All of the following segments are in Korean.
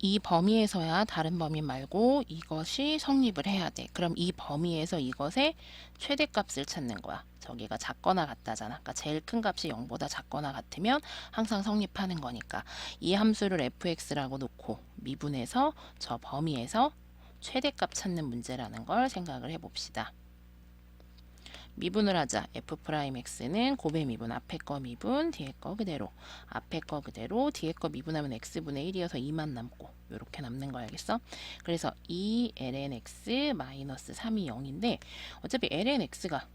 이 범위에서야 다른 범위 말고 이것이 성립을 해야 돼. 그럼 이 범위에서 이것의 최대값을 찾는 거야. 저기가 작거나 같다잖아. 그러니까 제일 큰 값이 0보다 작거나 같으면 항상 성립하는 거니까 이 함수를 fx라고 놓고 미분해서 저 범위에서 최대값 찾는 문제라는 걸 생각을 해봅시다. 미분을 하자. f'x는 곱의 미분, 앞에 거 미분, 뒤에 거 그대로. 앞에 거 그대로, 뒤에 거 미분하면 x분의 1이어서 2만 남고 이렇게 남는 거 알겠어? 그래서 2 ln x 마이너스 3이 0인데 어차피 ln x가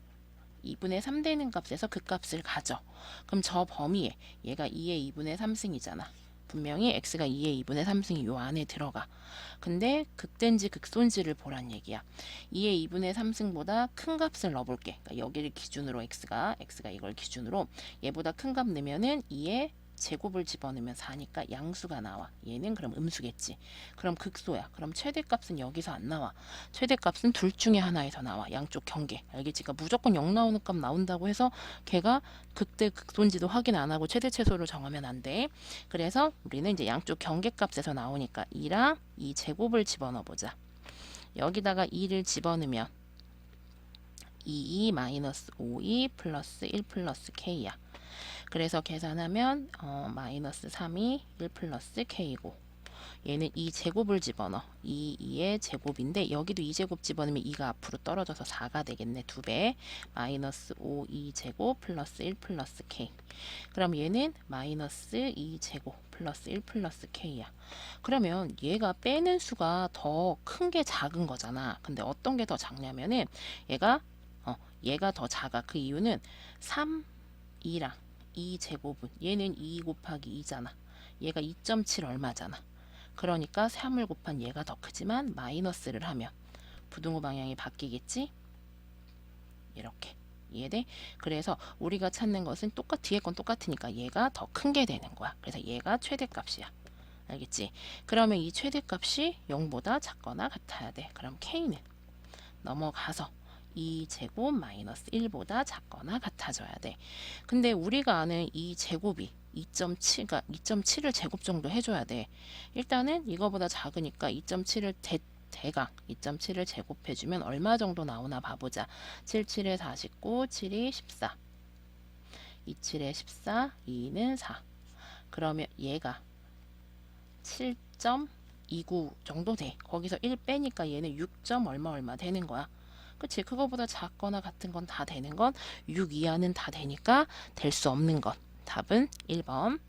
2분의 3 되는 값에서 그 값을 가져. 그럼 저 범위에 얘가 2의 2분의 3승이잖아. 분명히 x가 2의 2분의 3승이 요 안에 들어가. 근데 극된지 극손지를 보란 얘기야. 2의 2분의 3승보다 큰 값을 넣어볼게. 그러니까 여기를 기준으로 x가 x가 이걸 기준으로 얘보다 큰 값 넣으면은 2의 제곱을 집어넣으면 4니까 양수가 나와. 얘는 그럼 음수겠지. 그럼 극소야. 그럼 최대값은 여기서 안 나와. 최대값은 둘 중에 하나에서 나와. 양쪽 경계. 알겠지? 그러니까 무조건 0 나오는 값 나온다고 해서 걔가 극대 극소인지도 확인 안 하고 최대 최소를 정하면 안 돼. 그래서 우리는 이제 양쪽 경계값에서 나오니까 2랑 2 제곱을 집어넣어 보자. 여기다가 2를 집어넣으면 22 마이너스 52 플러스 1 플러스 k야. 그래서 계산하면 어, 마이너스 3이 1 플러스 k고 얘는 2 제곱을 집어넣어. 2, 2의 제곱인데 여기도 2제곱 집어넣으면 2가 앞으로 떨어져서 4가 되겠네 2배. 마이너스 5 2제곱 플러스 1 플러스 k. 그럼 얘는 마이너스 2제곱 플러스 1 플러스 k야. 그러면 얘가 빼는 수가 더 큰 게 작은 거잖아. 근데 어떤 게 더 작냐면은 얘가 어, 얘가 더 작아. 그 이유는 3, 2랑 2 제곱은 얘는 2 곱하기 2잖아. 얘가 2.7 얼마잖아. 그러니까 3을 곱한 얘가 더 크지만 마이너스를 하면 부등호 방향이 바뀌겠지? 이렇게. 이해돼? 그래서 우리가 찾는 것은 똑같 뒤에 건 똑같으니까 얘가 더 큰 게 되는 거야. 그래서 얘가 최대값이야. 알겠지? 그러면 이 최대값이 0보다 작거나 같아야 돼. 그럼 k는 넘어가서 2제곱 마이너스 1보다 작거나 같아져야 돼. 근데 우리가 아는 이 제곱이 2.7가 2.7을 제곱 정도 해줘야 돼. 일단은 이거보다 작으니까 2.7을 대, 대강 2.7을 제곱해주면 얼마 정도 나오나 봐보자. 7, 7에 49, 7이 14. 2, 7에 14, 2는 4. 그러면 얘가 7.29 정도 돼. 거기서 1 빼니까 얘는 6. 얼마 얼마 되는 거야. 그치? 그거보다 작거나 같은 건 다 되는 건 6 이하는 다 되니까 될 수 없는 것. 답은 1번.